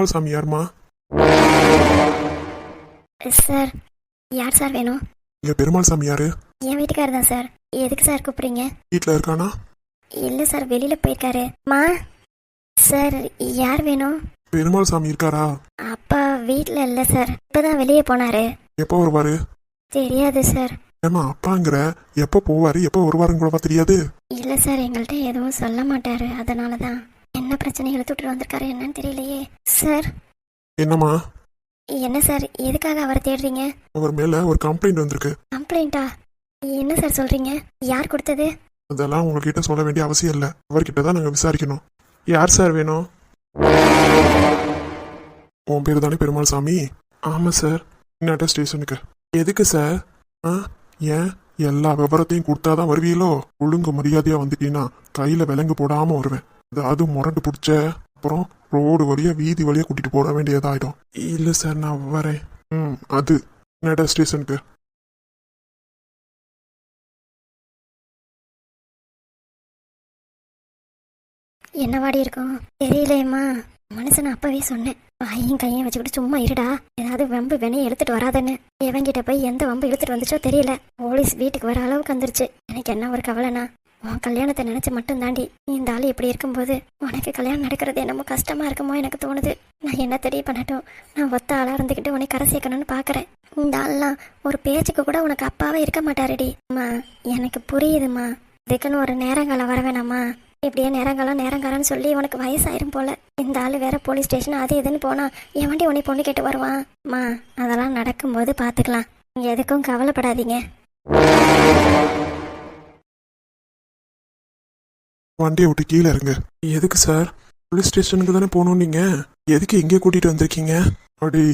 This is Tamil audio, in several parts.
பெருமாள் சாமி யாருமா? சார் யார் சார் வேணும்? இங்க பெருமாள் சாமி யாரு? என் வீட்டுக்காரர் தான் சார். எதுக்கு சார் கூப்பிடுறீங்க? வீட்ல இருக்கானா? இல்லை சார் வெளியில் போயிருக்காரு. மா சார் யார் வேணும்? பெருமாள் சாமி இருக்காரா? அப்பா வீட்டில் இல்லை சார். இப்போ தான் வெளியே போனாரு. எப்போ வருவாரு? தெரியாது சார். ஏமா அப்பாங்கிற. எப்போ போவாரு? எப்போ வருவாருன்னு கூடவா தெரியாது? இல்லை சார் எங்கள்கிட்ட எதுவும் சொல்ல மாட்டாரு. அதனால தான் என்ன பிரச்சனை இழுத்துட்டு வந்திருக்காரு என்னன்னு தெரியலையே. சார். என்னம்மா? என்ன சார் எதுக்காக அவரை தேடுறீங்க? அவர் மேல ஒரு கம்ப்ளைண்ட் வந்திருக்கு. கம்ப்ளைண்ட்டா என்ன சார் சொல்கிறீங்க யார் கொடுத்தது? அதெல்லாம் உங்ககிட்ட சொல்ல வேண்டிய அவசியம் இல்லை. அவர்கிட்ட தான் நாங்கள் விசாரிக்கணும். யார் சார் வேணும்? உன் பேர் தானே பெருமாள் சாமி ஆமாம் சார். இன்னட்ட ஸ்டேஷனுக்கு. எதுக்கு சார்? ஆ? ஏன்? எல்லா விவரத்தையும் கொடுத்தாதான் வருவீங்களோ ஒழுங்கு மரியாதையா வந்துட்டீங்கன்னா கையில விலங்கு போடாம வருவேன். ஏதாவது முரண்டு பிடிச்ச அப்புறம் ரோடு வழியா வீதி வழியா கூட்டிட்டு போட வேண்டியதாயிடும். இல்ல சார் நான் வரேன். ம் அது நட ஸ்டேஷனுக்கு என்ன வாடி இருக்கும்? தெரியலையம்மா. மனுஷனை அப்பவே சொன்னேன். வாயும் கையும் வச்சுக்கிட்டு சும்மா இருடா. ஏதாவது வம்பு வேணையை எடுத்துட்டு வராதன்னு. எவங்கிட்ட போய் எந்த வம்பு எடுத்துட்டு வந்துச்சோ தெரியல. போலீஸ் வீட்டுக்கு வர அளவுக்கு வந்துருச்சு. எனக்கு என்ன ஒரு கவலைனா? உன் கல்யாணத்தை நினைச்சு மட்டும் தாண்டி இந்த ஆள் இப்படி இருக்கும்போது உனக்கு கல்யாணம் நடக்கிறது என்னமோ கஷ்டமா இருக்குமோ எனக்கு தோணுது. நான் என்ன தெரிய பண்ணட்டும்? நான் ஒத்த ஆளா இருந்துக்கிட்டு உன்னை கரை சேர்க்கணும்னு பாக்குறேன். இந்த ஆள்லாம் ஒரு பேச்சுக்கு கூட உனக்கு அப்பாவே இருக்க மாட்டாருடி. அம்மா எனக்கு புரியுதுமா இதுக்குன்னு ஒரு நேரங்காலம் வர வேணாமா இப்படியே நேரங்காலம் நேரங்காலம்னு சொல்லி உனக்கு வயசாயிரும் போல. இந்த ஆள் வேற போலீஸ் ஸ்டேஷன் அது இதுன்னு போனா என் வண்டி உன்னை பொண்ணு கேட்டு வருவான். மா அதெல்லாம் நடக்கும்போது பார்த்துக்கலாம் எதுக்கும் கவலைப்படாதீங்க. வண்டியை விட்டு கீழே இருங்க எதுக்கு சார்? போலீஸ் ஸ்டேஷனுக்கு தானே போகணும் நீங்கள் எதுக்கு எங்கே கூட்டிகிட்டு வந்திருக்கீங்க? அடி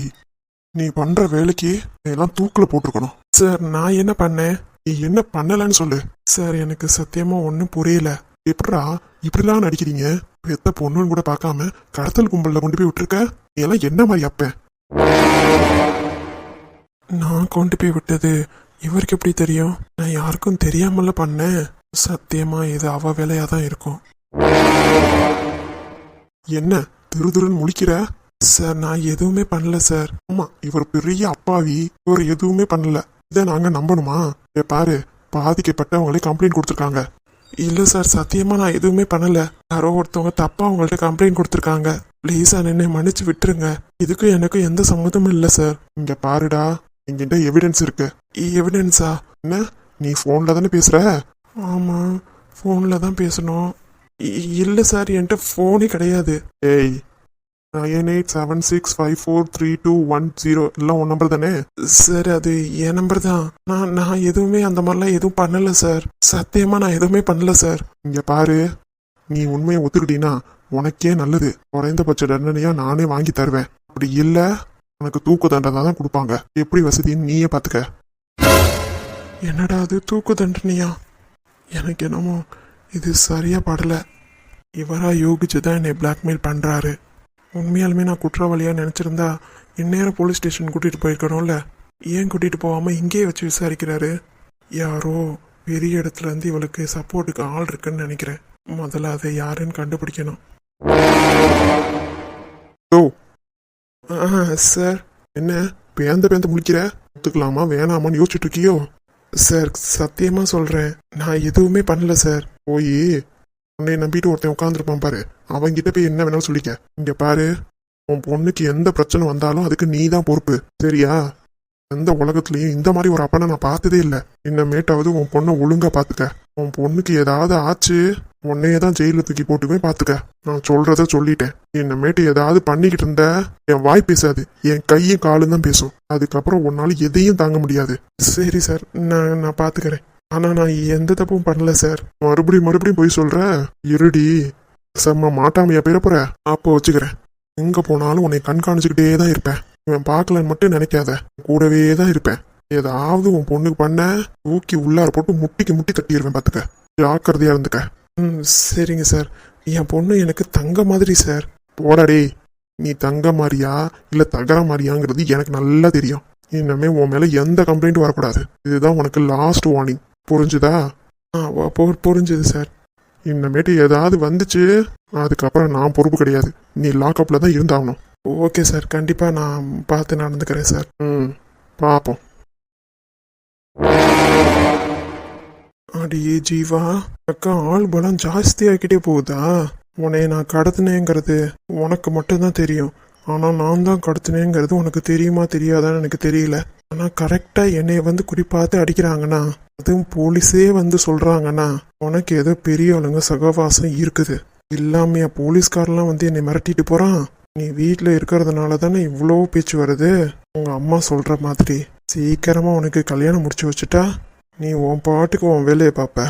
நீ பண்ணுற வேலைக்கு நீ எல்லாம் தூக்கில் போட்டிருக்கணும். சார் நான் என்ன பண்ணேன்? நீ என்ன பண்ணலன்னு சொல்லு. சார் எனக்கு சத்தியமாக ஒன்றும் புரியல. எப்படா இப்படிலாம் நடிக்கிறீங்க? எத்த பொண்ணுன்னு கூட பார்க்காம கடத்தல் கும்பலில் கொண்டு போய் விட்டுருக்க? நீ எல்லாம் என்ன மாதிரி அப்ப? நான் கொண்டு போய் விட்டது இவருக்கு எப்படி தெரியும்? நான் யாருக்கும் தெரியாமல பண்ணேன். சத்தியமா இது அவ வேலையா தான் இருக்கும். என்ன திரு திருன்னு முழிக்கிற? சார் நான் எதுவுமே பண்ணல சார் ஆமா இவர் பெரிய அப்பாவி. இவர் எதுவுமே பண்ணல. இதை நாங்க நம்பணுமா? ஏ பாரு பாதிக்கப்பட்டவங்களே கம்ப்ளைண்ட் கொடுத்துருக்காங்க. இல்ல சார் சத்தியமா நான் எதுவுமே பண்ணல. யாரோ ஒருத்தவங்க தப்பா அவங்கள்ட்ட கம்ப்ளைண்ட் கொடுத்துருக்காங்க. ப்ளீஸா என்னை மன்னிச்சு விட்டுருங்க. இதுக்கும் எனக்கும் எந்த சம்மதமும் இல்ல சார் இங்க பாருடா எங்கிட்ட எவிடன்ஸ் இருக்கு. எவிடன்ஸா என்ன? நீ ஃபோனில் தானே பேசுற? ஆமாம் ஃபோனில் தான் பேசணும். இ- சார் என்கிட்ட ஃபோனே கிடையாது. ஏய் nine eight seven six five four three two one zero எல்லாம் உன் நம்பர் தானே? சார் அது என் நம்பர் தான். நான் நான் எதுவுமே அந்த மாதிரிலாம் எதுவும் பண்ணலை சார். சத்தியமாக நான் எதுவுமே பண்ணல சார். இங்கே பாரு நீ உண்மையை ஒத்துக்கிட்டீங்கன்னா உனக்கே நல்லது. குறைந்தபட்ச தண்டனையாக நானே வாங்கி தருவேன். அப்படி இல்லை உனக்கு தூக்கு தண்டனை தான் கொடுப்பாங்க. எப்படி வசதின்னு நீயே பார்த்துக்க. என்னடா அது தூக்கு தண்டனையா? எனக்கு என்னமோ இது சரியாக படலை. இவராக யோகிச்சு தான் என்னை பிளாக்மெயில் பண்ணுறாரு உண்மையாலுமே நான் குற்றவாளியாக நினச்சிருந்தா இந்நேரம் போலீஸ் ஸ்டேஷன் கூட்டிகிட்டு போயிருக்கணும்ல? ஏன் கூட்டிகிட்டு போகாமல் இங்கேயே வச்சு விசாரிக்கிறாரு? யாரோ பெரிய இடத்துல இருந்து இவளுக்கு சப்போர்ட்டுக்கு ஆள் இருக்குன்னு நினைக்கிறேன். முதல்ல அதை யாருன்னு கண்டுபிடிக்கணும். ஓ. ஆ சார் என்ன பேந்த பேந்த முடிக்கிற ஒத்துக்கலாமா வேணாமான்னு யோசிச்சுட்டு இருக்கியோ? சார் சத்தியமாக சொல்கிறேன் நான் எதுவுமே பண்ணல சார். போய் உன்னை நம்பிட்டு ஒருத்தன் உட்காந்துருப்பான் பாரு. அவன்கிட்ட போய் என்ன வேணாலும் சொல்லிக்க. இங்கே பாரு உன் பொண்ணுக்கு எந்த பிரச்சனை வந்தாலும் அதுக்கு நீ தான் பொறுப்பு. சரியா? எந்த உலகத்துலேயும் இந்த மாதிரி ஒரு அப்பனை நான் பார்த்ததே இல்லை. இன்னமேட்டாவது உன் பொண்ணை ஒழுங்கா பார்த்துக்க. உன் பொண்ணுக்கு ஏதாவது ஆச்சு? உன்னையே தான் ஜெயிலில் தூக்கி போட்டுமே பார்த்துக்க நான் சொல்றத சொல்லிட்டேன். இன்னமேட்டு ஏதாவது பண்ணிக்கிட்டு இருந்த என் வாய் பேசாது. என் கையும் காலும் தான் பேசும். அதுக்கப்புறம் உன்னால எதையும் தாங்க முடியாது. சரி சார். நான் நான் பார்த்துக்கிறேன் ஆனால் நான் எந்த தப்பும் பண்ணல சார். மறுபடியும் மறுபடியும் போய் சொல்ற? இருடி. செம்ம மாட்டாமையா பேர போற? அப்போ வச்சுக்கிறேன். எங்க போனாலும் உன்னை கண்காணிச்சுக்கிட்டே தான் இருப்பேன். இவன் பார்க்கலன்னு மட்டும் நினைக்காத. கூடவே தான் இருப்பேன். ஏதாவது உன் பொண்ணுக்கு பண்ண ஊக்கி உள்ளார போட்டு முட்டிக்கு முட்டி தட்டிடுவேன் பார்த்துக்க ஜாக்கிரதையா இருந்துக்க. ம் சரிங்க சார். என் பொண்ணு எனக்கு தங்க மாதிரி சார். போடாடே. நீ தங்க மாதிரியா இல்லை தகர மாதிரியாங்கிறது எனக்கு நல்லா தெரியும். இனிமே உன் மேலே எந்த கம்ப்ளைண்ட்டும் வரக்கூடாது. இதுதான் உனக்கு லாஸ்ட் வார்னிங் புரிஞ்சுதா? ஆ வ- புரிஞ்சுது சார். இன்னமேட்டு ஏதாவது வந்துச்சு அதுக்கப்புறம் நான் பொறுப்பு கிடையாது. நீ லாக்அப்பில் தான் இருந்தாகணும். Okay sir. கண்டிப்பாக நான் பார்த்து நடந்துக்கிறேன் சார். ம் பார்ப்போம். அடியே ஜீவா அக்கா ஆள் பலம் ஜாஸ்தியாகிட்டே போகுதா? உன்னை நான் கடத்தினேங்கிறது உனக்கு மட்டும்தான் தெரியும். ஆனால் நான் தான் கடத்தினேங்கிறது உனக்கு தெரியுமா தெரியாதான்னு எனக்கு தெரியல. ஆனால் கரெக்டாக என்னைய வந்து குறிப்பாத்து அடிக்கிறாங்கண்ணா. அதுவும் போலீஸே வந்து சொல்கிறாங்கண்ணா உனக்கு ஏதோ பெரிய ஆளுங்க சகவாசம் இருக்குது. இல்லாமையா போலீஸ்காரெல்லாம் வந்து என்னை மிரட்டிட்டு போகிறான் நீ வீட்டில் இருக்கிறதுனால தானே இவ்வளோ பேச்சு வருது? உங்கள் அம்மா சொல்கிற மாதிரி சீக்கிரமாக உனக்கு கல்யாணம் முடிச்சு வச்சுட்டா? நீ உன் பாட்டுக்கு உன் வேலையை பார்ப்ப.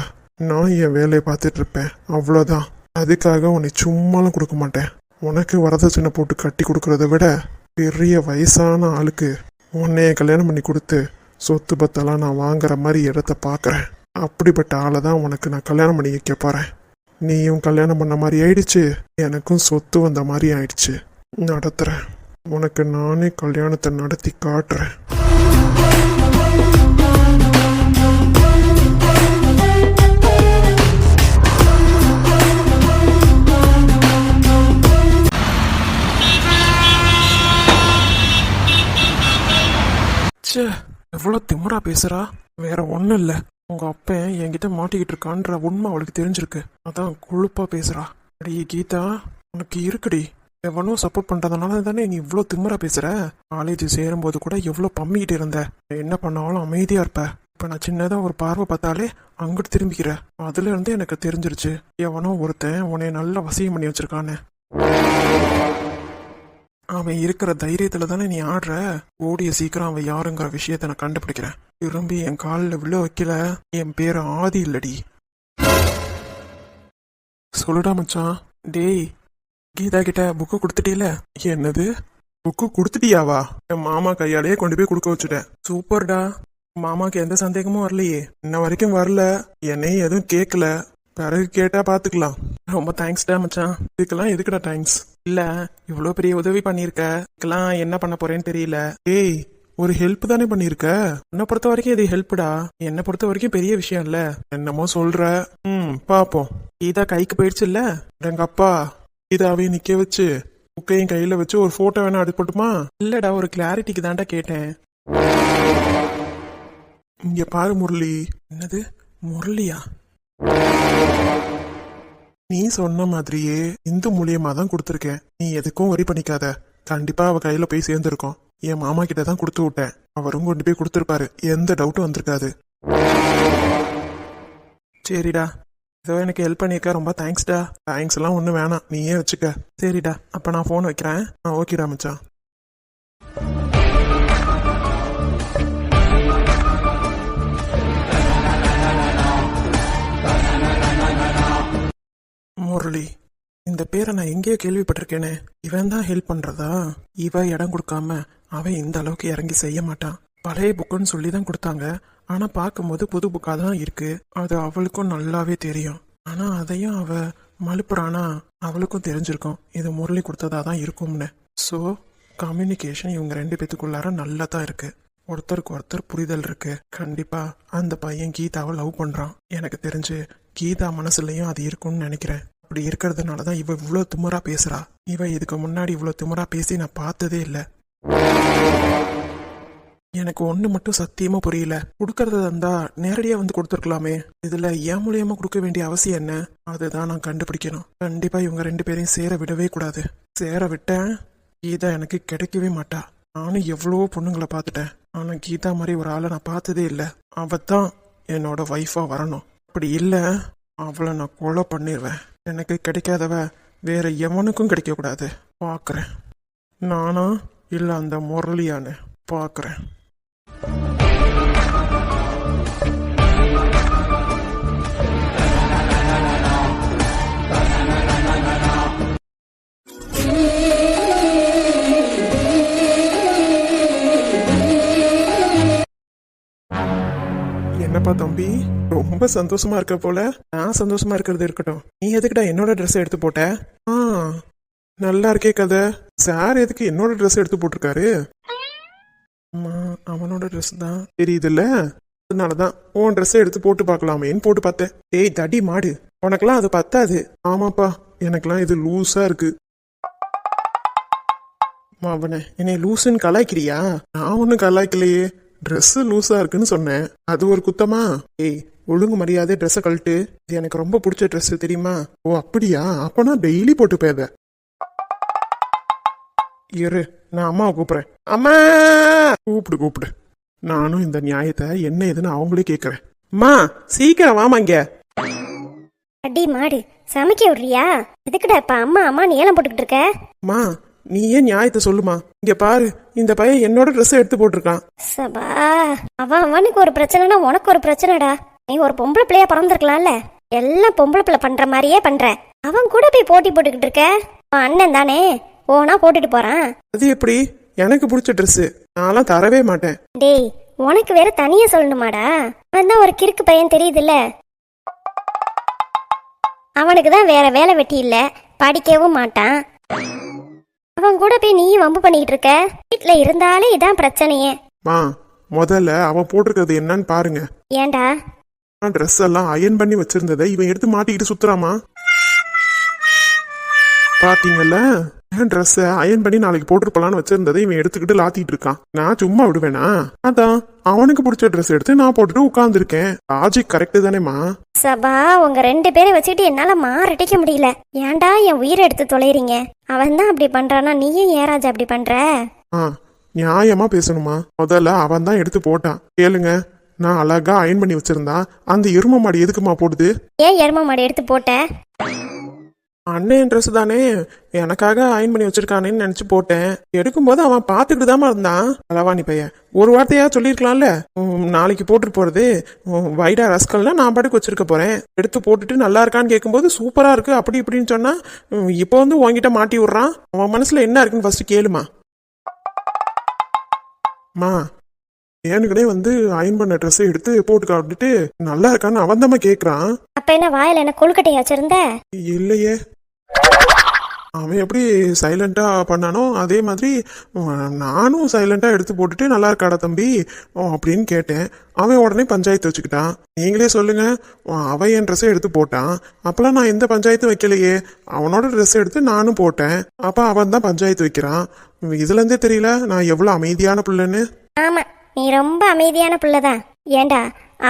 நான் என் வேலையை பார்த்துட்டு இருப்பேன். அவ்வளோதான் அதுக்காக உன்னை சும்மாலாம் கொடுக்க மாட்டேன். உனக்கு வரதட்சணை போட்டு கட்டி கொடுக்கறத விட பெரிய வயசான ஆளுக்கு உன்னைய கல்யாணம் பண்ணி கொடுத்து சொத்து பத்தெல்லாம் நான் வாங்குற மாதிரி இடத்த பார்க்குறேன். அப்படிப்பட்ட ஆளை தான் உனக்கு நான் கல்யாணம் பண்ணி வைக்க போகிறேன் நீயும் கல்யாணம் பண்ண மாதிரி ஆயிடுச்சு. எனக்கும் சொத்து வந்த மாதிரி ஆயிடுச்சு. நடத்துகிறேன் உனக்கு நானே கல்யாணத்தை நடத்தி காட்டுறேன். ச்சே எவ்வளோ திமிரா பேசுறா? வேற ஒன்றும் இல்லை. உங்க அப்பன் என்கிட்ட மாட்டிக்கிட்டு இருக்கான்ற உண்மை அவளுக்கு தெரிஞ்சிருக்கு. அதான் கொழுப்பா பேசுறா. அடி கீதா உனக்கு இருக்குடி. எவனோ சப்போர்ட் பண்றதுனால தானே நீ இவ்வளோ திமுறா பேசுற? காலேஜ் சேரும்போது கூட எவ்வளோ பம்மிக்கிட்டு இருந்த. என்ன பண்ணாலும் அமைதியா இருப்ப. இப்போ நான் சின்னதாக ஒரு பார்வை பார்த்தாலே அங்கிட்டு திரும்பிக்கிற. அதுலேருந்தே எனக்கு தெரிஞ்சிருச்சு. எவனோ ஒருத்தன் உன்னை நல்லா வசியம் பண்ணி வச்சிருக்கான்னு. அவன் இருக்கிற தைரியத்துல தானே நீ ஆடுற? ஓடிய சீக்கிரம் அவன் யாருங்கிற விஷயத்த நான் கண்டுபிடிக்கிறேன். திரும்பி என் காலில் விழ வைக்கல. என் பேர் ஆதி இல்லடி. சொல்லுடா மச்சான். டேய் கீதா கிட்ட புக்கு கொடுத்துட்டீல? என்னது? புக்கு கொடுத்துட்டியாவா? என் மாமா கையாலேயே கொண்டு போய் கொடுக்க வச்சுட்டேன். சூப்பர்டா. மாமாக்கு எந்த சந்தேகமும் வரலையே. இன்ன வரைக்கும் வரல. என்னையும் எதுவும் கேட்கல பிறகு கேட்டா பாத்துக்கலாம். ரொம்ப தேங்க்ஸ்டா மச்சான். இதுக்கெல்லாம் எதுக்குடா தேங்க்ஸ் இல்ல இவ்வளோ பெரிய உதவி பண்ணியிருக்க இதுக்கெல்லாம் என்ன பண்ண போறேன்னு தெரியல. ஏய் ஒரு ஹெல்ப் தானே பண்ணியிருக்க உன்னை பொறுத்த வரைக்கும் இது ஹெல்ப்டா என்னை பொறுத்த வரைக்கும் பெரிய விஷயம் இல்ல. என்னமோ சொல்ற. ம் பாப்போம். கீதா கைக்கு போயிடுச்சு இல்ல எங்க அப்பா கீதாவையும் நிக்க வச்சு புக்கையும் கையில வச்சு ஒரு போட்டோ வேணா எடுத்துட்டுமா இல்லடா ஒரு கிளாரிட்டிக்கு தான்டா கேட்டேன். இங்க பாரு முரளி. என்னது? முரளியா? நீ சொன்ன மாதிரியே இந்து மூலியமா தான் கொடுத்துருக்கேன். நீ எதுக்கும் வரி பண்ணிக்காத. கண்டிப்பா அவ கையில போய் சேர்ந்துருக்கோம். என் மாமா கிட்ட தான் கொடுத்து விட்டேன். அவரும் கொண்டு போய் கொடுத்துருப்பாரு. எந்த டவுட்டும் வந்திருக்காது. சரிடா. ஏதோ எனக்கு ஹெல்ப் பண்ணியிருக்க. ரொம்ப தேங்க்ஸ்டா தேங்க்ஸ் எல்லாம் ஒன்றும் வேணாம். நீயே வச்சுக்க. சரிடா. அப்போ நான் ஃபோன் வைக்கிறேன். ஆ ஓகேடா மச்சான். முரளி. இந்த பேரை நான் எங்கேயோ கேள்விப்பட்டிருக்கேனே. இவன் தான் ஹெல்ப் பண்றதா? இவ இடம் கொடுக்காம அவன் இந்த அளவுக்கு இறங்கி செய்ய மாட்டான். பழைய புக்குன்னு சொல்லி தான் கொடுத்தாங்க. ஆனா பார்க்கும்போது புது புக்காக தான் இருக்கு. அது அவளுக்கும் நல்லாவே தெரியும். ஆனா அதையும் அவ மலுப்புறானா அவளுக்கும் தெரிஞ்சிருக்கும். இது முரளி கொடுத்ததா தான் இருக்கும்னு. ஸோ கம்யூனிகேஷன் இவங்க ரெண்டு பேத்துக்குள்ளார நல்லா தான் இருக்கு. ஒருத்தருக்கு ஒருத்தர் புரிதல் இருக்கு. கண்டிப்பா அந்த பையன் கீதாவை லவ் பண்றான். எனக்கு தெரிஞ்சு கீதா மனசுலயும் அது இருக்கும்னு நினைக்கிறேன். அப்படி இருக்கிறதுனால தான் இவ இவ்வளோ திமுறா பேசுறா. இவ இதுக்கு முன்னாடி இவ்வளோ திமுறா பேசி நான் பார்த்ததே இல்லை. எனக்கு ஒன்று மட்டும் சத்தியமா புரியல. கொடுக்கறதா இருந்தா நேரடியாக வந்து கொடுத்துருக்கலாமே. இதில் ஏன் மூலியமாக கொடுக்க வேண்டிய அவசியம் என்ன? அதுதான் நான் கண்டுபிடிக்கணும். கண்டிப்பாக இவங்க ரெண்டு பேரையும் சேர விடவே கூடாது. சேர விட்டேன். கீதா எனக்கு கிடைக்கவே மாட்டா. நானும் எவ்வளவோ பொண்ணுங்களை பார்த்துட்டேன். ஆனால் கீதா மாதிரி ஒரு ஆளை நான் பார்த்ததே இல்லை. அவ தான் என்னோட ஒய்ஃபாக வரணும். அப்படி இல்லை. அவளை நான் கொலை பண்ணிடுவேன் எனக்கு கிடைக்காதவ வேற எவனுக்கும் கிடைக்கக்கூடாது. பார்க்குறேன் நானா இல்லை அந்த முரளியான்னு பார்க்குறேன் என்னப்பா தம்பி. ரொம்ப சந்தோஷமா இருக்க போல. நான் சந்தோஷமா இருக்கிறது இருக்கட்டும். நீ எதுக்குடா என்னோட ட்ரெஸ் எடுத்து போட்ட? ஆ நல்லா இருக்கே கதை. சார் எதுக்கு என்னோட ட்ரெஸ் எடுத்து போட்டிருக்காரு? ஆமா அவனோட ட்ரெஸ் தான் தெரியுதுல்ல? அதனால தான் உன் ட்ரெஸ்ஸை எடுத்து போட்டு பார்க்கலாமேன்னு போட்டு பார்த்தேன். ஏய் தடி மாடு. உனக்கெல்லாம் அது பத்தாது. ஆமாப்பா எனக்கெல்லாம் இது லூஸா இருக்கு. மாவன என்னை லூசுன்னு கலாய்க்கிறியா? நான் ஒன்றும் கலாய்க்கலையே. Dress லூஸா இருக்குன்னு சொன்னேன். அது ஒரு குத்தமா? ஏய் ஒழுங்கு மரியாதை ட்ரெஸ்ஸை கழட்டு. இது எனக்கு ரொம்ப பிடிச்ச Dress தெரியுமா? ஓ அப்படியா? அப்பனா டெய்லி போட்டு போயத இரு நான் அம்மாவை கூப்பிடுறேன். அம்மா! கூப்பிடு கூப்பிடு. நானும் இந்த நியாயத்தை என்ன ஏதுன்னு அவங்களே கேட்குறேன். அம்மா சீக்கிரம் வாமா இங்க. அடி மாடு சமைக்க விடுறியா? எதுக்குடா இப்ப அம்மா அம்மா நீ ஏலம் போட்டுக்கிட்டு இருக்க? அம்மா நீ ஏன் நியாயத்தை சொல்லுமா. இங்க பாரு இந்த பையன் என்னோட ட்ரெஸ் எடுத்து போட்டிருக்கான். சபா அவன் அவனுக்கு ஒரு பிரச்சனைனா உனக்கு ஒரு பிரச்சனைடா. நீ ஒரு பொம்பளை பிள்ளையா பிறந்திருக்கலாம்ல. எல்லாம் பொம்பளை பிள்ளை பண்ற மாதிரியே பண்ற. அவன் கூட போய் போட்டி போட்டுக்கிட்டு இருக்க. அவன் அண்ணன் தானே. ஓனா போட்டுட்டு போறான். அது எப்படி? எனக்கு பிடிச்ச Dress. நான்லாம் தரவே மாட்டேன். டேய் உனக்கு வேற தனியா சொல்லணுமாடா. அவன் தான் ஒரு கிறுக்கு பையன் தெரியுதுல்ல. அவனுக்கு தான் வேற வேலை வெட்டி இல்ல. படிக்கவும் மாட்டான். அவன் கூட போய் நீயும் வம்பு பண்ணிக்கிட்டு இருக்க வீட்ல இருந்தாலே இதான் பிரச்சனையே. மா முதல்ல அவன் போட்டிருக்கிறது என்னன்னு பாருங்க. ஏன்டா ட்ரெஸ் எல்லாம் அயன் பண்ணி வச்சிருந்ததை இவன் எடுத்து மாட்டிக்கிட்டு சுத்துறாமா? பாத்தீங்கல்ல? என் ட்ரெஸ்ஸை அயன் பண்ணி நாளைக்கு போட்டுருப்பலான்னு வச்சிருந்ததை இவன் எடுத்துக்கிட்டு லாத்திட்டு இருக்கான். நான் சும்மா விடுவேனா? அதான் அவனுக்கு பிடிச்ச ட்ரெஸ் எடுத்து நான் போட்டுட்டு உட்காந்துருக்கேன் லாஜிக் கரெக்டு தானேமா சபா உங்க ரெண்டு பேரை வச்சுக்கிட்டு என்னால மாரடிக்க முடியல. ஏன்டா என் உயிரை எடுத்து தொலைறீங்க? அவன் தான் அப்படி பண்றானா? நீயும் ஏன் ராஜா அப்படி பண்ற? ஆ நியாயமா பேசணுமா? முதல்ல அவன் தான் எடுத்து போட்டான். கேளுங்க நான் அழகா அயன் பண்ணி வச்சிருந்தா அந்த எரும மாடு எதுக்குமா போடுது? ஏன் எரும மாடு எடுத்து போட்ட? அண்ணன் ட்ரெஸ் தானே? எனக்காக அயன் பண்ணி வச்சிருக்கானேன்னு நினைச்சு போட்டேன். எடுக்கும்போது அவன் பார்த்துக்கிட்டு தாமா இருந்தான். அளவாணி பையன். ஒரு வார்த்தையா சொல்லியிருக்கலாம்ல? நாளைக்கு போட்டுட்டு உம், வைடா ரஸ்கல்னா நான் பாட்டுக்கு வச்சிருக்க போறேன். எடுத்து போட்டுட்டு நல்லா இருக்கான்னு கேட்கும்போது சூப்பரா இருக்கு. அப்படி இப்படின்னு சொன்னா உம், இப்போ வந்து உன்கிட்ட மாட்டி விடுறான். அவன் மனசுல என்ன இருக்குன்னு ஃபர்ஸ்ட் கேளுமா. மா ஏனுக்குனே வந்து அயன் பண்ண ட்ரெஸ்ஸை எடுத்து போட்டு காட்டிட்டு நல்லா இருக்கான்னு அவன் தான் கேட்குறான் அப்ப என்ன வாயில என்ன கொழுக்கட்டையா வச்சிருந்த? இல்லையே. அவன் எப்படி சைலண்ட்டாக பண்ணானோ அதே மாதிரி நானும் சைலண்ட்டாக எடுத்து போட்டுட்டு நல்லா இருக்காடா தம்பி? அப்படின்னு கேட்டேன். அவன் உடனே பஞ்சாயத்து வச்சுக்கிட்டான். நீங்களே சொல்லுங்கள் அவன் என் ட்ரெஸ்ஸை எடுத்து போட்டான். அப்போல்லாம் நான் எந்த பஞ்சாயத்தும் வைக்கலையே. அவனோட ட்ரெஸ் எடுத்து நானும் போட்டேன். அப்போ அவன் தான் பஞ்சாயத்து வைக்கிறான். இதுலேருந்தே தெரியல நான் எவ்வளோ அமைதியான பிள்ளைன்னு? ஆமாம் நீ ரொம்ப அமைதியான புள்ளதான். ஏண்டா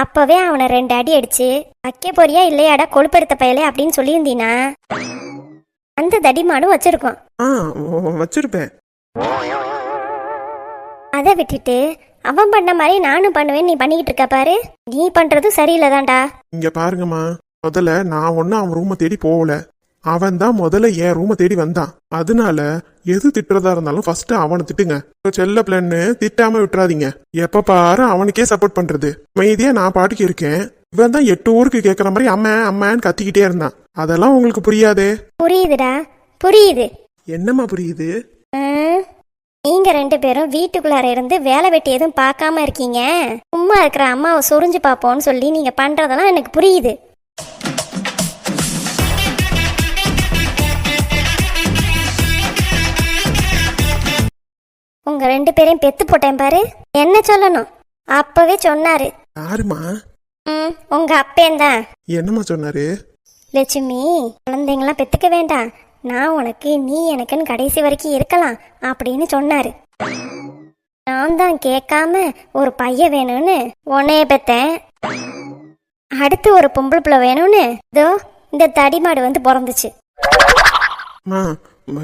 அப்போவே அவனை ரெண்டு அடி அடிச்சு வைக்க போறியா இல்லையாடா கொழுப்பெடுத்த பயலே அப்படின்னு சொல்லியிருந்தீனா? அந்த தடிமாடும் வச்சிருக்கோம். ஆ வச்சிருப்பேன். அதை விட்டுட்டு அவன் பண்ண மாதிரி நானும் பண்ணுவேன். நீ பண்ணிக்கிட்டு இருக்க பாரு. நீ பண்றதும் சரியில்லைதான்டா. இங்க பாருங்கம்மா. முதல்ல நான் ஒன்னும் அவன் ரூமை தேடி போகல. அவன் தான் முதல்ல என் ரூமை தேடி வந்தான். அதனால எது திட்டுறதா இருந்தாலும் ஃபர்ஸ்ட் அவனை திட்டுங்க. செல்ல பிள்ளைன்னு திட்டாம விட்டுறாதீங்க. எப்ப பாரு அவனுக்கே சப்போர்ட் பண்றது. அமைதியா நான் பாட்டுக்கு இருக்கேன். இவன் தான் எட்டு ஊருக்கு கேட்குற மாதிரி அம்மா அம்மான்னு கத்திக்கிட்டே இருந்தான். அதெல்லாம் உங்களுக்கு புரியாதே. புரியுதுடா. புரியுது. என்னம்மா புரியுது? ம், நீங்க ரெண்டு பேரும் வீட்டுக்குள்ளார இருந்து வேலை வெட்டி எதுவும் பார்க்காம இருக்கீங்க. சும்மா இருக்கிற அம்மாவை சொரிஞ்சு பார்ப்போம்னு சொல்லி நீங்க பண்றதெல்லாம் எனக்கு புரியுது. உங்க ரெண்டு பேரையும் பெத்து போட்டேன் பாரு. என்ன சொல்லணும்? அப்பவே சொன்னாரு. யாருமா ம் உங்க அப்பேந்தான் என்னம்மா சொன்னாரு? லட்சுமி குழந்தைங்களாம் பெத்துக்க வேண்டாம். நான் உனக்கு நீ எனக்குன்னு கடைசி வரைக்கும் இருக்கலாம் அப்படின்னு சொன்னாரு. நான் தான் கேட்காம ஒரு பையன் வேணும்னு உன்னைய பெத்தேன். அடுத்து ஒரு பொம்பளை பிள்ளை வேணும்னு இதோ இந்த தடிமாடு வந்து பிறந்துச்சு.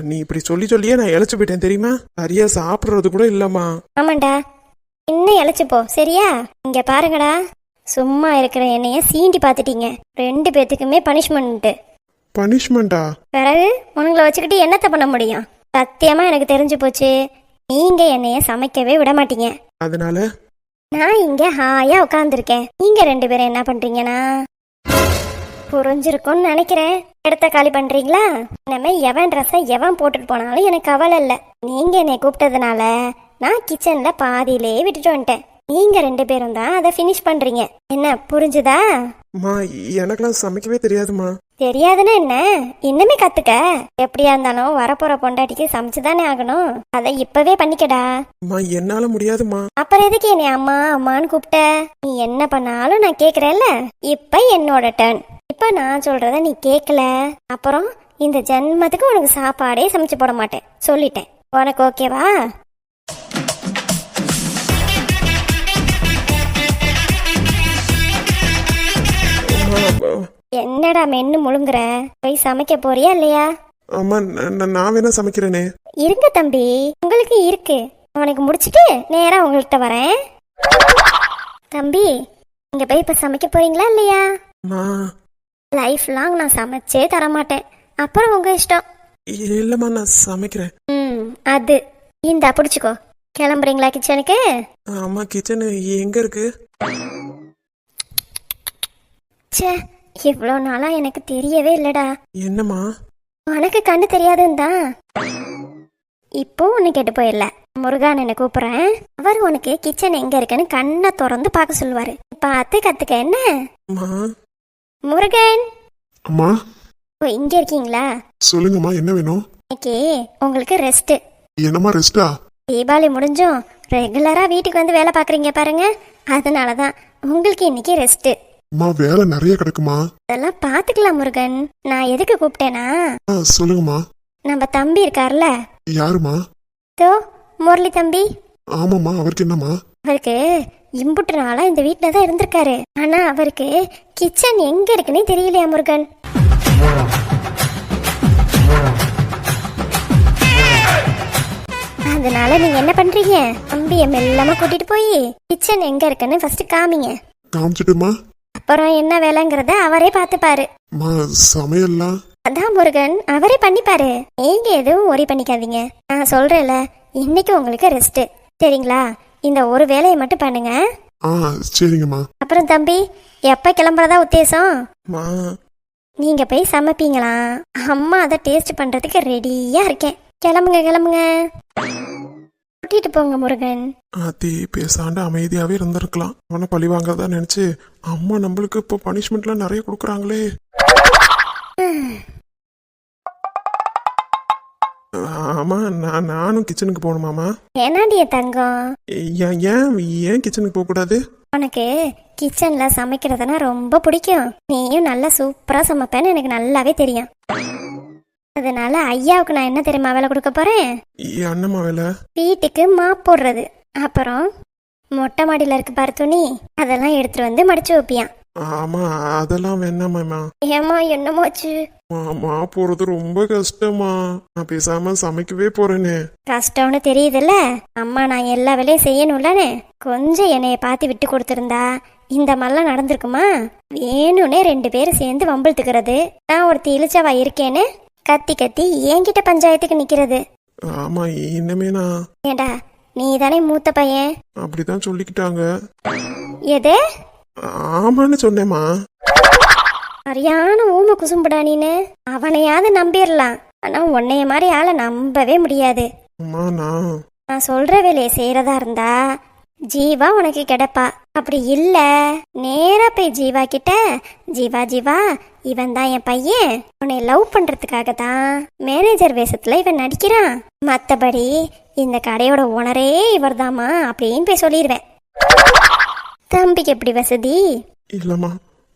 நீ இப்படி சொல்லி சொல்லியே நான் இழைச்சு போயிட்டேன் தெரியுமா? சரியா சாப்பிட்றது கூட இல்லம்மா. ஆமாண்டா. இன்னும் இழைச்சு போ சரியா? இங்க பாருங்கடா. சும்மா இருக்கிற என்னைய சீண்டி பார்த்துட்டீங்க. ரெண்டு பேத்துக்குமே பனிஷ்மெண்ட் பனிஷ்மெண்டா? பிறகு உங்களை வச்சுக்கிட்டு என்னத்த பண்ண முடியும்? சத்தியமா எனக்கு தெரிஞ்சு போச்சு. நீங்க என்னைய சமைக்கவே விட மாட்டீங்க. அதனால? நான் இங்க ஹாயா உட்காந்துருக்கேன் நீங்க ரெண்டு பேரும் என்ன பண்றீங்கன்னா? புரிஞ்சிருக்கும்னு நினைக்கிறேன். இடத்த காலி பண்றீங்களா? இனிமே எவன் ட்ரெஸ்ஸை எவன் போட்டுட்டு போனாலும் எனக்கு கவலை இல்லை. நீங்க என்னை கூப்பிட்டதுனால நான் கிச்சன்ல பாதியிலே விட்டுட்டு வந்துட்டேன். நீங்க ரெண்டு பேரும் தான் அதை ஃபினிஷ் பண்றீங்க. என்ன புரிஞ்சுதா? அம்மா எனக்கெல்லாம் சமைக்கவே தெரியாதுமா. தெரியாதுன்னா என்ன? இன்னுமே கத்துக்க. எப்படியா இருந்தாலும் வரப்போற பொண்டாட்டிக்கு சமைச்சுதானே ஆகணும். அதை இப்பவே பண்ணிக்கடா. அம்மா என்னால முடியாதுமா. அப்புறம் எதுக்கு என்னை அம்மா அம்மான்னு கூப்பிட்ட? நீ என்ன பண்ணாலும் நான் கேக்குறேன்ல. இப்ப என்னோட டர்ன் இப்ப நான் சொல்றத நீ கேட்கல அப்புறம் இந்த ஜென்மத்துக்கு உனக்கு சாப்பாடே சமைச்சு போட மாட்டேன். சொல்லிட்டேன். உனக்கு ஓகேவா என்னடா மென்னு முழுங்குற? போய் சமைக்க போறியா இல்லையா? அம்மா நான் வேணா சமைக்கிறேனே. இருங்க தம்பி உங்களுக்கு இருக்கு. உனக்கு முடிச்சிட்டு நேரா உங்கள்கிட்ட வரேன். தம்பி இங்க போய் இப்ப சமைக்க போறீங்களா இல்லையா? லைஃப் லாங் நான் சமைச்சே தர மாட்டேன் அப்புறம் உங்க இஷ்டம். இல்லைம்மா நான் சமைக்கிறேன். ம் அது. இந்தா பிடிச்சிக்கோ. கிளம்புறீங்களா கிச்சனுக்கு? அம்மா கிச்சனு எங்க இருக்கு? ச்சே இவ்வளோ நாளா எனக்கு தெரியவே இல்லடா. என்னம்மா? உனக்கு கண்ணு தெரியாதுன்னு தான் இப்போ ஒன்று கெட்டு போயிடல. முருகான் என்ன கூப்பிட்றேன். அவர் உனக்கு கிச்சன் எங்க இருக்குன்னு கண்ணை திறந்து பார்க்க சொல்லுவாரு. பார்த்து கத்துக்க என்ன? அம்மா? முருகன்? அம்மா? ஓ இங்க இருக்கீங்களா? சொல்லுங்கம்மா என்ன வேணும்? இன்னைக்கு உங்களுக்கு ரெஸ்ட் என்னம்மா ரெஸ்டா தீபாவளி முடிஞ்சும். ரெகுலரா வீட்டுக்கு வந்து வேலை பார்க்குறீங்க பாருங்க. அதனால தான் உங்களுக்கு இன்னைக்கு ரெஸ்ட் அம்மா வேலை நிறைய கிடக்குமா? அதெல்லாம் பார்த்துக்கலாம் முருகன். நான் எதுக்கு கூப்பிட்டேனா? ஆ சொல்லுங்கம்மா. நம்ம தம்பி இருக்கார்ல. யாருமா தோ முரளி தம்பி. ஆமாம்மா அவருக்கு என்னம்மா? அவருக்கு இம்புட்டு நாளா இந்த வீட்டில் தான் இருந்திருக்காரு. ஆனா அவருக்கு கிச்சன் எங்க இருக்குன்னே தெரியலையா முருகன்? அதனால நீங்க என்ன பண்றீங்க? தம்பிய மெல்லமா கூட்டிட்டு போய் கிச்சன் எங்க இருக்குன்னு ஃபர்ஸ்ட் காமிங்க. காமிச்சிட்டுமா அப்புறம் என்ன வேலைங்கிறத அவரே பார்த்துப்பாரு. சமையல்லாம் அதான் முருகன் அவரே பண்ணிப்பாரு. நீங்க எதுவும் ஒரி பண்ணிக்காதீங்க. நான் சொல்றேன்ல இன்னைக்கு உங்களுக்கு ரெஸ்ட் சரிங்களா? இந்த ஒரு வேலையை மட்டும் பண்ணுங்க. சரிங்கம்மா. அப்புறம் தம்பி எப்ப கிளம்புறதா உத்தேசம்? நீங்க போய் சமைப்பீங்களா? அம்மா அதை டேஸ்ட் பண்றதுக்கு ரெடியா இருக்கேன். கிளம்புங்க கிளம்புங்க. கூட்டிட்டு போங்க முருகன். ஆத்தி பேசாண்டு அமைதியாவே இருந்திருக்கலாம். அவனை பழி வாங்குறதா நினைச்சு அம்மா நம்மளுக்கு இப்போ பனிஷ்மெண்ட்லாம் நிறைய கொடுக்குறாங்களே. ஆமா நான் நானும் கிச்சனுக்கு போகணுமாமா ஏனாடி என் தங்கம்? ஏன் ஏன் ஏன் கிச்சனுக்கு போகக்கூடாது உனக்கு கிச்சன்ல சமைக்கிறதுனா ரொம்ப பிடிக்கும். நீயும் நல்லா சூப்பரா சமைப்பேன்னு எனக்கு நல்லாவே தெரியும். அதனால ஐயாவுக்கு நான் என்ன தெரியுமா வேலை கொடுக்க போறேன்? அண்ணம்மா வேலை? வீட்டுக்கு மாப் போடுறது. அப்புறம் மொட்டை மாடியில இருக்கு பாரு துணி அதெல்லாம் எடுத்துட்டு வந்து மடிச்சு வைப்பியான் ஆமா அதெல்லாம் வேணாமாம்மா ஏமா என்னமாச்சு? மாமா போறது ரொம்ப கஷ்டமா நான் பேசாம சமைக்கவே போறேனே. கஷ்டம்னு தெரியுதுல்ல? அம்மா நான் எல்லா வேலையும் செய்யணும்லன்னு கொஞ்சம் என்னைய பார்த்து விட்டு கொடுத்துருந்தா இந்த மாதிரிலாம் நடந்திருக்குமா? வேணும்னே ரெண்டு பேரும் சேர்ந்து வம்பிழுத்துக்கிறது. நான் ஒருத்தி இழிச்சவா இருக்கேன்னு கத்தி கத்தி என்கிட்ட பஞ்சாயத்துக்கு நிக்கிறது. ஆமா இனிமே நான் ஏண்டா நீ தானே மூத்த பையன்? அப்படிதான் சொல்லிக்கிட்டாங்க. எது? ஆமான்னு சொன்னேம்மா. சரியான ஊம குசும்புடா நீனு. அவனையாவது நம்பிடலாம் ஆனா உன்னைய மாதிரி ஆளை நம்பவே முடியாது. அம்மா நான் நான் சொல்ற வேலையை செய்யறதா இருந்தா ஜீவா உனக்கு கிடைப்பா. அப்படி இல்ல. நேரா போய் ஜீவா கிட்ட ஜீவா ஜீவா இவன் தான் என் பையன். உன்னை லவ் பண்றதுக்காக தான் மேனேஜர் வேஷத்துல இவன் நடிக்கிறான். மத்தபடி இந்த கடையோட ஓனரே இவர்தாம்மா அப்படின்னு போய் சொல்லிடுவேன் தம்பிக்கு எப்படி வசதி? இல்லம்மா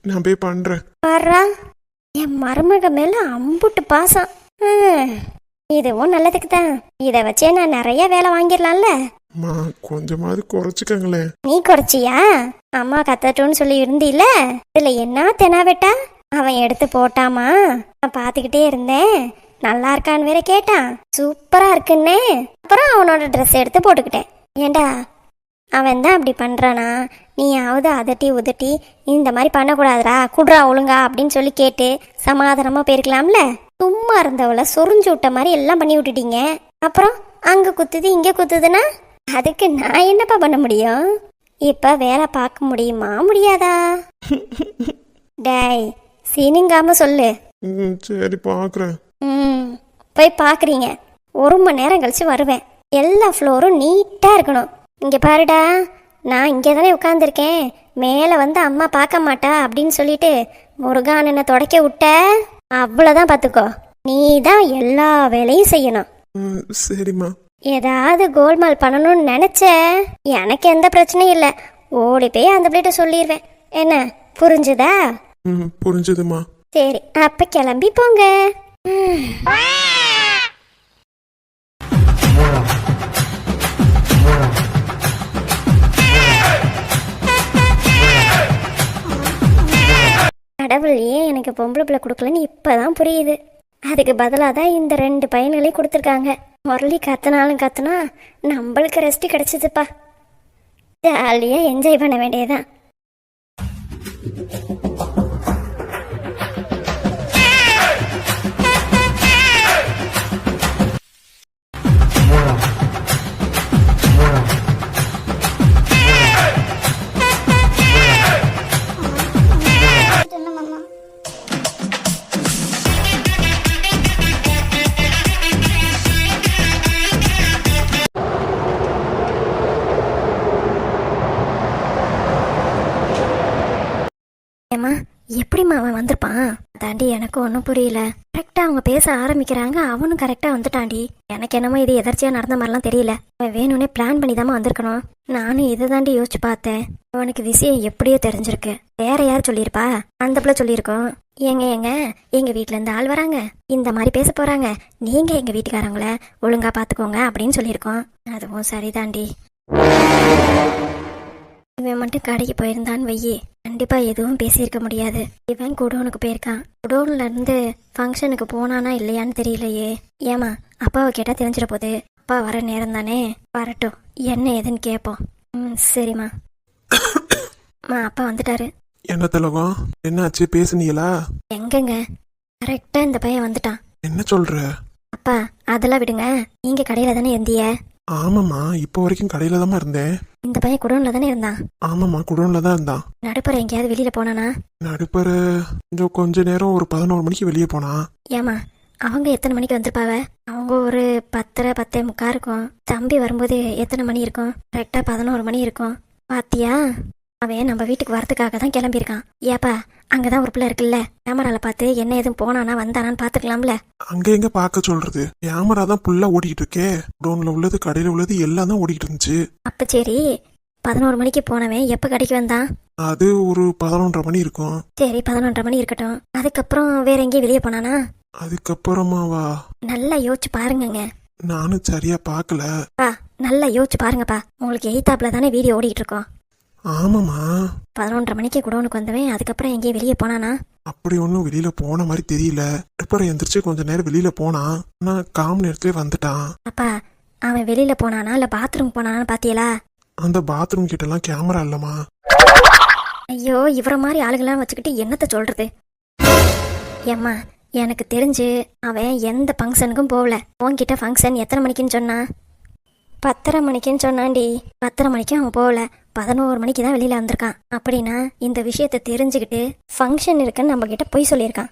நான் போய் பண்றேன். பாரா என் மருமக மேல அம்புட்டு பாசம். இதுவும் நல்லதுக்கு தான். இதை வச்சே நான் நிறைய வேலை வாங்கிடலாம்ல. அம்மா கொஞ்சமாவது குறைச்சிக்கங்களேன் நீ குறைச்சியா? அம்மா கத்தட்டும்னு சொல்லி இருந்தீல இதுல என்ன தெனாவெட்டா அவன் எடுத்து போட்டாமா? நான் பார்த்துக்கிட்டே இருந்தேன். நல்லா இருக்கான்னு வேற கேட்டான். சூப்பரா இருக்குன்னே. அப்புறம் அவனோட ட்ரெஸ் எடுத்து போட்டுக்கிட்டேன். ஏண்டா? அவன் தான் அப்படி பண்றானா? நீயாவது அதட்டி உதட்டி இந்த மாதிரி பண்ணக்கூடாதுடா குடுறா ஒழுங்கா அப்படின்னு சொல்லி கேட்டு சமாதானமா போயிருக்கலாம்ல? சும்மா இருந்தவள சொரிஞ்சு விட்ட மாதிரி எல்லாம் பண்ணி விட்டுட்டீங்க. அப்புறம் அங்க குத்துது இங்க குத்துதுன்னா அதுக்கு நான் என்னப்பா பண்ண முடியும்? இப்ப வேலை பார்க்க முடியுமா முடியாதா? டேய் சினுங்காம சொல்லு. ம், சரி பாக்குறேன் ம் போய் பார்க்குறீங்க. ஒரு மணி நேரம் கழிச்சு வருவேன். எல்லா ஃப்ளோரும் நீட்டாக இருக்கணும். இங்கே பாருடா நான் இங்கே தானே உட்காந்துருக்கேன் மேலே வந்து அம்மா பார்க்க மாட்டா அப்படின்னு சொல்லிட்டு முருகானனை தொடக்க விட்ட. அவ்வளோதான் பார்த்துக்கோ நீ தான் எல்லா வேலையும் செய்யணும். ம், சரிம்மா. ஏதாவது கோல்மால் பண்ணணும்னு நினச்ச எனக்கு எந்த பிரச்சனையும் இல்லை. ஓடி போய் அந்த பிள்ளைகிட்ட சொல்லிடுவேன் என்ன புரிஞ்சுதா? ம் புரிஞ்சுதுமா சரி அப்போ கிளம்பி போங்க. கடவுள் ஏன் எனக்கு பொம்பளை பிள்ளை கொடுக்கலன்னு இப்பதான் புரியுது. அதுக்கு பதிலாக தான் இந்த ரெண்டு பையன்களையும் கொடுத்துருக்காங்க. முரளி கத்துனாலும் கத்துனா நம்மளுக்கு ரெஸ்ட் கிடச்சிதுப்பா. ஜாலியாக என்ஜாய் பண்ண வேண்டியதுதான். தாண்டி எனக்கு ஒன்றும் புரியல. கரெக்டாக அவங்க பேச ஆரம்பிக்கிறாங்க. அவனும் கரெக்டாக வந்துட்டாண்டி எனக்கு என்னமோ இது எதர்ச்சியாக நடந்த மாதிரிலாம் தெரியல. அவன் வேணும்னே பிளான் பண்ணி தான் வந்திருக்கணும். நானும் இதை தாண்டி யோசிச்சு பார்த்தேன். அவனுக்கு விஷயம் எப்படியோ தெரிஞ்சிருக்கு. வேற யார் சொல்லியிருப்பா? அந்த பிள்ளை சொல்லியிருக்கோம். ஏங்க ஏங்க எங்க வீட்ல இருந்து ஆள் வராங்க. இந்த மாதிரி பேச போறாங்க. நீங்க எங்க வீட்டுக்காரங்கள ஒழுங்கா பாத்துக்கோங்க அப்படின்னு சொல்லியிருக்கோம். அதுவும் சரிதாண்டி. இவன் மட்டும் கடைக்கு போயிருந்தான்னு வையி. கண்டிப்பா எதுவும் பேசியிருக்க முடியாது. இவன் குடோனுக்கு போயிருக்கான். குடோன்ல இருந்து ஃபங்க்ஷனுக்கு போனானா இல்லையான்னு தெரியலையே. ஏமா அப்பாவை கேட்டா தெரிஞ்சிட போகுது. அப்பா வர நேரம் தானே. வரட்டும். என்ன ஏதுன்னு கேட்போம் ம் சரிம்மா. அம்மா அப்பா வந்துட்டாரு. என்ன திலகம் என்னாச்சு? பேசுனீங்களா? எங்கங்க? கரெக்டா இந்த பையன் வந்துட்டான். என்ன சொல்ற? அப்பா அதெல்லாம் விடுங்க. நீங்க கடையில தானே இருந்தீங்க? ஆமாம்மா இப்போ வரைக்கும் கடையில தான் இருந்தேன். இந்த பையன் குடோன்ல தானே இருந்தான்? ஆமாம்மா குடோன்ல தான் இருந்தான். நடுப்புற எங்கேயாவது வெளியில போனானா? நடுப்பற கொஞ்சம் கொஞ்ச நேரம் ஒரு பதினோரு மணிக்கு வெளியே போனான் ஏமா அவங்க எத்தனை மணிக்கு வந்திருப்பாவ? அவங்க ஒரு பத்தரை பத்தே முக்கா இருக்கும். தம்பி வரும்போது எத்தனை மணி இருக்கும்? கரெக்டா பதினோரு மணி இருக்கும். பாத்தியா? அவன் நம்ம வீட்டுக்கு வரதுக்காக தான் கிளம்பியிருக்கான். ஏப்பா அங்கதான் ஒரு பிள்ளை இருக்குல்ல? கேமரால பார்த்து என்ன எதுவும் போனானா வந்தானான்னு பாத்துக்கலாம்ல அங்க எங்க பார்க்க சொல்றது? கேமரா தான் ஃபுல்லா ஓடிக்கிட்டு இருக்கே. குடோன்ல உள்ளது கடையில உள்ளது எல்லாம் தான் ஓடிக்கிட்டு இருந்துச்சு. அப்ப சரி பதினோரு மணிக்கு போனவன் எப்ப கடைக்கு வந்தான்? அது ஒரு பதினொன்றரை மணி இருக்கும். சரி பதினொன்றரை மணி இருக்கட்டும். அதுக்கப்புறம் வேற எங்கேயும் வெளியே போனானா? அதுக்கப்புறமாவா? நல்லா யோசிச்சு பாருங்கங்க. நானும் சரியா பார்க்கல. பா நல்லா யோசிச்சு பாருங்கப்பா. உங்களுக்கு எய்தாப்ல தானே வீடியோ ஓடிட்டு இருக்கோம். ஆமாம்மா. பதினொன்றரை மணிக்கு குடோனுக்கு வந்தவன் அதுக்கப்புறம் எங்கேயும் வெளியே போனானா? அப்படி ஒன்றும் வெளியில போன மாதிரி தெரியல. அப்புறம் எந்திரிச்சு கொஞ்ச நேரம் வெளியில போனான் ஆனா காம் நேரத்திலே வந்துட்டான். அப்பா அவன் வெளியில போனானா இல்ல பாத்ரூம் போனானான்னு பாத்தியலா? அந்த பாத்ரூம் கிட்ட எல்லாம் கேமரா இல்லம்மா. ஐயோ இவர மாதிரி ஆளுகளாம் வச்சுக்கிட்டு என்னத்த சொல்றது? ஏம்மா எனக்கு தெரிஞ்சு அவன் எந்த ஃபங்க்ஷனுக்கும் போகல. உன்கிட்ட ஃபங்க்ஷன் எத்தனை மணிக்குன்னு சொன்னான் பத்தரை மணிக்குன்னு சொன்னான்டி. பத்தரை மணிக்கும் அவன் போகல. பதினோரு மணிக்கு தான் வெளியில வந்திருக்கான். அப்படின்னா இந்த விஷயத்தை தெரிஞ்சுக்கிட்டு ஃபங்க்ஷன் இருக்குன்னு நம்ம கிட்ட பொய் சொல்லியிருக்கான்.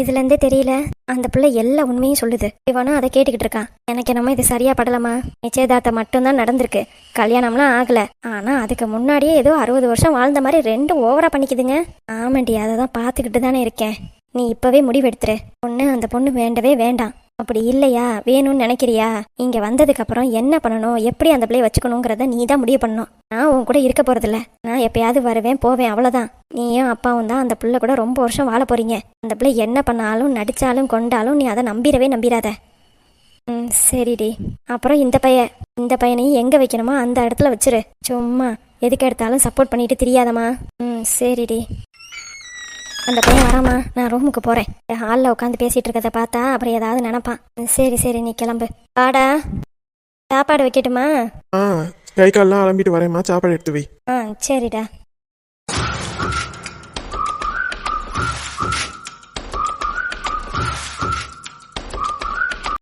இதுல இருந்தே தெரியல அந்த பிள்ளை எல்லா உண்மையும் சொல்லுது. இவனும் அதை கேட்டுக்கிட்டு இருக்கான். எனக்கு என்னமோ இது சரியா படலமா நிச்சயதார்த்தம் மட்டும்தான் நடந்திருக்கு. கல்யாணம்லாம் ஆகல. ஆனா அதுக்கு முன்னாடியே ஏதோ அறுபது வருஷம் வாழ்ந்த மாதிரி ரெண்டும் ஓவரா பண்ணிக்குதுங்க. ஆமாண்டி அதை தான் பார்த்துக்கிட்டு தானே இருக்கேன். நீ இப்பவே முடிவெடுத்துரு. பொண்ணு அந்த பொண்ணு வேண்டவே வேண்டாம். அப்படி இல்லையா? வேணும்னு நினைக்கிறியா? இங்க வந்ததுக்கு அப்புறம் என்ன பண்ணணும்? எப்படி அந்த பிள்ளைய வச்சுக்கணுங்கிறத நீ தான் முடிவு பண்ணணும். நான் உன் கூட இருக்க போறதில்ல. நான் எப்பயாவது வருவேன் போவேன் அவ்வளவுதான். நீயும் அப்பாவும் தான் அந்த பிள்ளை கூட ரொம்ப வருஷம் வாழ போறீங்க. அந்த பிள்ளை என்ன பண்ணாலும் நடிச்சாலும் கொண்டாலும் நீ அதை நம்பிடவே நம்பிடாத. ம் சரிடி. அப்புறம் இந்த பையன் இந்த பையனையும் எங்க வைக்கணுமோ அந்த இடத்துல வச்சிரு. சும்மா எதுக்கு எடுத்தாலும் சப்போர்ட் பண்ணிட்டு தெரியாதம்மா. ம் சரிடி. அந்த பையன் வராமா? நான் ரூமுக்கு போறேன். ஹாலில் உட்காந்து பேசிட்டு இருக்கத பார்த்தா அப்புறம் ஏதாவது நினைப்பான். சரி சரி நீ கிளம்பு. பாடா சாப்பாடு வைக்கட்டுமா? ஆ கை கால்லாம் அலம்பிட்டு வரேம்மா. சாப்பாடு எடுத்து வை. ஆ சரிடா.